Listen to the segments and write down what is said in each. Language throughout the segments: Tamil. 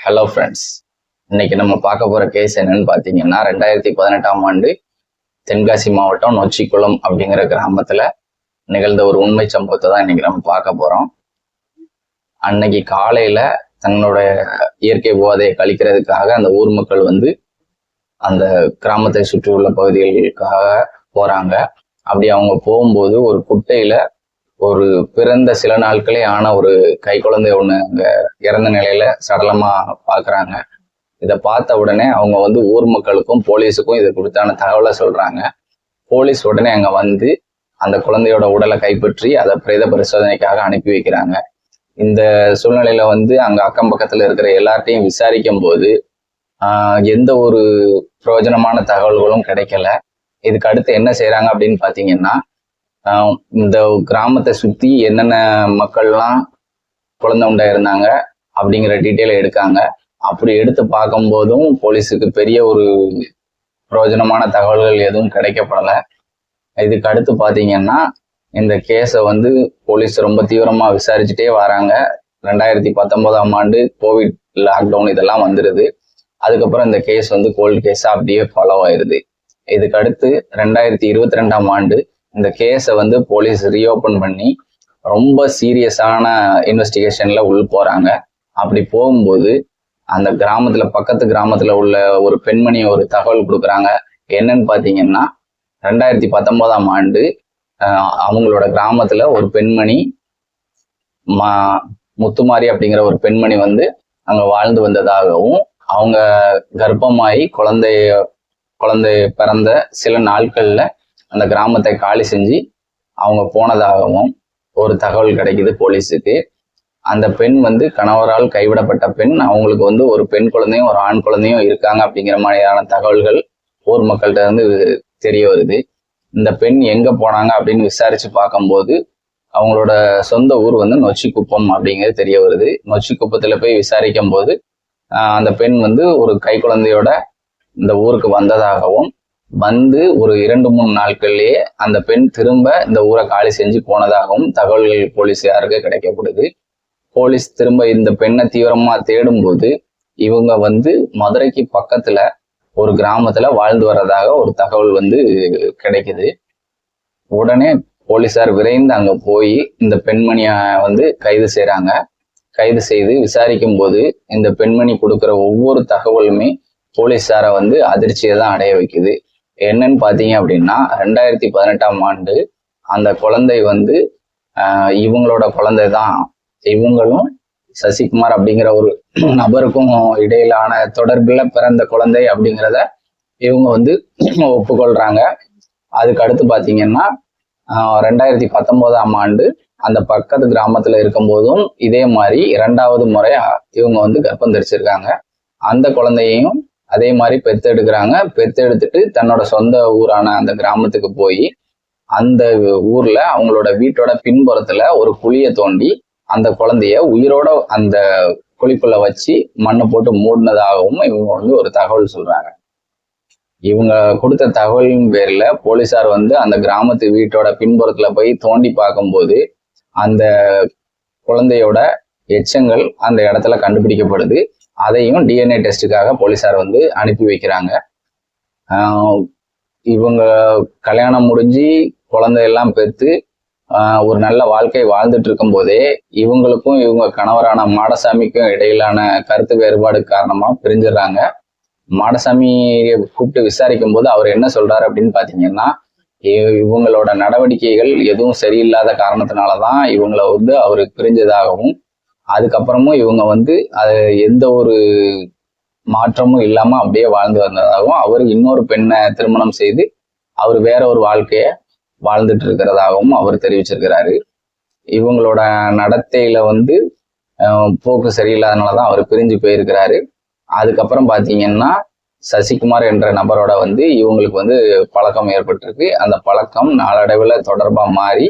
ஹலோ ஃப்ரெண்ட்ஸ் இன்னைக்கு நம்ம பார்க்க போற கேஸ் என்னன்னு பார்த்தீங்கன்னா ரெண்டாயிரத்தி பதினெட்டாம் ஆண்டு தென்காசி மாவட்டம் நொச்சிக்குளம் அப்படிங்கிற கிராமத்துல நிகழ்ந்த ஒரு உண்மை சம்பவத்தை தான் இன்னைக்கு நம்ம பார்க்க போறோம். அன்னைக்கு காலையில தன்னோட இயற்கை போதையை கழிக்கிறதுக்காக அந்த ஊர் மக்கள் வந்து அந்த கிராமத்தை சுற்றியுள்ள பகுதிகளுக்காக போறாங்க. அப்படி அவங்க போகும்போது ஒரு குட்டையில ஒரு பிறந்த சில நாட்களே ஆன ஒரு கை குழந்தை ஒன்று அங்கே இறந்த நிலையில சடலமாக பார்க்குறாங்க இதை பார்த்த உடனே அவங்க வந்து ஊர் மக்களுக்கும் போலீஸுக்கும் இது குறித்தான தகவலை சொல்கிறாங்க போலீஸ் உடனே அங்கே வந்து அந்த குழந்தையோட உடலை கைப்பற்றி அதை பிரேத பரிசோதனைக்காக அனுப்பி வைக்கிறாங்க. இந்த சூழ்நிலையில வந்து அங்கே அக்கம் பக்கத்தில் இருக்கிற எல்லார்ட்டையும் விசாரிக்கும் போது எந்த ஒரு பிரயோஜனமான தகவல்களும் கிடைக்கல. இதுக்கு அடுத்து என்ன செய்கிறாங்க அப்படின்னு பார்த்தீங்கன்னா இந்த கிராமத்தை சுற்றி என்னென்ன மக்கள்லாம் குழந்தை உண்டாயிருந்தாங்க அப்படிங்கிற டீட்டெயிலை எடுக்காங்க. அப்படி எடுத்து பார்க்கும்போதும் போலீஸுக்கு பெரிய ஒரு பிரயோஜனமான தகவல்கள் எதுவும் கிடைக்கப்படலை. இதுக்கு அடுத்து பார்த்தீங்கன்னா இந்த கேஸை வந்து போலீஸ் ரொம்ப தீவிரமாக விசாரிச்சுட்டே வராங்க. ரெண்டாயிரத்தி பத்தொன்பதாம் ஆண்டு கோவிட் லாக்டவுன் இதெல்லாம் வந்துடுது அதுக்கப்புறம் இந்த கேஸ் வந்து கோல்டு கேஸாக அப்படியே ஃபாலோ ஆயிருது. இதுக்கு அடுத்து ரெண்டாயிரத்தி இருபத்தி ரெண்டாம் ஆண்டு இந்த கேஸை வந்து போலீஸ் ரீஓப்பன் பண்ணி ரொம்ப சீரியஸான இன்வெஸ்டிகேஷன்ல உள் போறாங்க. அப்படி போகும்போது அந்த கிராமத்துல பக்கத்து கிராமத்துல உள்ள ஒரு பெண்மணி ஒரு தகவல் கொடுக்குறாங்க. என்னன்னு பாத்தீங்கன்னா ரெண்டாயிரத்தி பத்தொன்பதாம் ஆண்டு அவங்களோட கிராமத்துல ஒரு பெண்மணி மா முத்துமாரி அப்படிங்கிற ஒரு பெண்மணி வந்து அங்க வாழ்ந்து வந்ததாகவும் அவங்க கர்ப்பமாயி குழந்தைய குழந்தை பிறந்த சில நாட்கள்ல அந்த கிராமத்தை காலி செஞ்சு அவங்க போனதாகவும் ஒரு தகவல் கிடைக்குது போலீஸுக்கு. அந்த பெண் வந்து கணவரால் கைவிடப்பட்ட பெண் அவங்களுக்கு வந்து ஒரு பெண் குழந்தையும் ஒரு ஆண் குழந்தையும் இருக்காங்க அப்படிங்கிற மாதிரியான தகவல்கள் ஊர் மக்கள்கிட்ட இருந்து தெரிய வருது. இந்த பெண் எங்க போனாங்க அப்படின்னு விசாரிச்சு பார்க்கும்போது அவங்களோட சொந்த ஊர் வந்து நொச்சிக்குப்பம் அப்படிங்கிறது தெரிய வருது. நொச்சிக்குப்பத்துல போய் விசாரிக்கும் போது அந்த பெண் வந்து ஒரு கை குழந்தையோட இந்த ஊருக்கு வந்ததாகவும் வந்து ஒரு இரண்டு மூணு நாட்கள்லயே அந்த பெண் திரும்ப இந்த ஊரை காலி செஞ்சு போனதாகவும் தகவல்கள் போலீஸாருக்கு கிடைக்கப்படுது. போலீஸ் திரும்ப இந்த பெண்ணை தீவிரமா தேடும்போது இவங்க வந்து மதுரைக்கு பக்கத்துல ஒரு கிராமத்துல வாழ்ந்து வர்றதாக ஒரு தகவல் வந்து கிடைக்குது. உடனே போலீசார் விரைந்து அங்க போய் இந்த பெண்மணிய வந்து கைது செய்றாங்க. கைது செய்து விசாரிக்கும் போது இந்த பெண்மணி கொடுக்குற ஒவ்வொரு தகவலுமே போலீஸாரை வந்து அதிர்ச்சியை தான் அடைய வைக்குது. என்னன்னு பார்த்தீங்க அப்படின்னா ரெண்டாயிரத்தி பதினெட்டாம் ஆண்டு அந்த குழந்தை வந்து இவங்களோட குழந்தை தான் இவங்களும் சசிகுமார் அப்படிங்கிற ஒரு நபருக்கும் இடையிலான தொடர்பில் பிறந்த குழந்தை அப்படிங்கிறத இவங்க வந்து ஒப்புக்கொள்றாங்க. அதுக்கு அடுத்து பார்த்தீங்கன்னா ரெண்டாயிரத்தி பத்தொன்பதாம் ஆண்டு அந்த பக்கத்து கிராமத்துல இருக்கும்போதும் இதே மாதிரி இரண்டாவது முறையா இவங்க வந்து கர்ப்பம் தரிச்சிருக்காங்க. அந்த குழந்தையையும் அதே மாதிரி பெத்தெடுக்கிறாங்க. பெத்தெடுத்துட்டு தன்னோட சொந்த ஊரான அந்த கிராமத்துக்கு போய் அந்த ஊர்ல அவங்களோட வீட்டோட பின்புறத்துல ஒரு குழியை தோண்டி அந்த குழந்தைய உயிரோட அந்த குழிக்குள்ள வச்சு மண்ணை போட்டு மூடினதாகவும் இவங்க வந்து ஒரு தகவல் சொல்றாங்க. இவங்க கொடுத்த தகவலின் பேர்ல போலீசார் வந்து அந்த கிராமத்து வீட்டோட பின்புறத்துல போய் தோண்டி பார்க்கும்போது அந்த குழந்தையோட எச்சங்கள் அந்த இடத்துல கண்டுபிடிக்கப்படுது. அதையும் டிஎன்ஏ டெஸ்ட்டுக்காக போலீசார் வந்து அனுப்பி வைக்கிறாங்க. இவங்க கல்யாணம் முடிஞ்சு குழந்தையெல்லாம் பெற்று ஒரு நல்ல வாழ்க்கை வாழ்ந்துட்டு இருக்கும் போதே இவங்களுக்கும் இவங்க கணவரான மாடசாமிக்கும் இடையிலான கருத்து வேறுபாடு காரணமாக பிரிஞ்சிடுறாங்க. மாடசாமியை கூப்பிட்டு விசாரிக்கும் போது அவர் என்ன சொல்றாரு அப்படின்னு பார்த்தீங்கன்னா இவங்களோட நடவடிக்கைகள் எதுவும் சரியில்லாத காரணத்தினால தான் இவங்களை வந்து அவருக்கு பிரிஞ்சதாகவும் அதுக்கப்புறமும் இவங்க வந்து அது எந்த ஒரு மாற்றமும் இல்லாம அப்படியே வாழ்ந்து வந்ததாகவும் அவர் இன்னொரு பெண்ணை திருமணம் செய்து அவர் வேற ஒரு வாழ்க்கைய வாழ்ந்துட்டு இருக்கிறதாகவும் அவர் தெரிவிச்சிருக்கிறாரு. இவங்களோட நடத்தையில வந்து போக்கு போக்கு சரியில்லாதனாலதான் அவர் பிரிஞ்சு போயிருக்கிறாரு. அதுக்கப்புறம் பாத்தீங்கன்னா சசிகுமார் என்ற நபரோட வந்து இவங்களுக்கு வந்து பழக்கம் ஏற்பட்டிருக்கு. அந்த பழக்கம் நாளடைவில் தொடர்பாக மாறி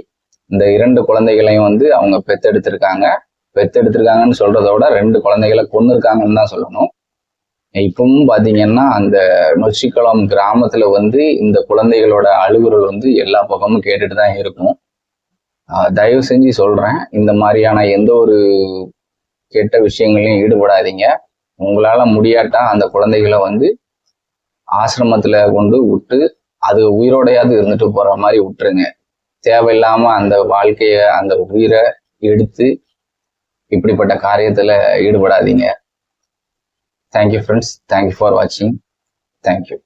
இந்த இரண்டு குழந்தைகளையும் வந்து அவங்க பெத்தெடுத்திருக்காங்க பெத்தெடுத்திருக்காங்கன்னு விட ரெண்டு குழந்தைகளை கொண்டு இருக்காங்கன்னு தான் சொல்லணும். இப்பவும் பாத்தீங்கன்னா அந்த நொச்சிக்குளம் கிராமத்துல வந்து இந்த குழந்தைகளோட அழுகுறல் வந்து எல்லா பக்கமும் கேட்டுட்டு தான் இருக்கும். தயவு செஞ்சு சொல்றேன் இந்த மாதிரியான எந்த ஒரு கெட்ட விஷயங்களையும் ஈடுபடாதீங்க. உங்களால முடியாட்டா அந்த குழந்தைகளை வந்து ஆசிரமத்துல கொண்டு விட்டு அது உயிரோடையாவது இருந்துட்டு போற மாதிரி விட்டுருங்க. தேவையில்லாம அந்த வாழ்க்கைய அந்த உயிரை எடுத்து இப்படிப்பட்ட காரியத்துல ஈடுபடாதீங்க. Thank you friends thank you for வாட்சிங் தேங்க்யூ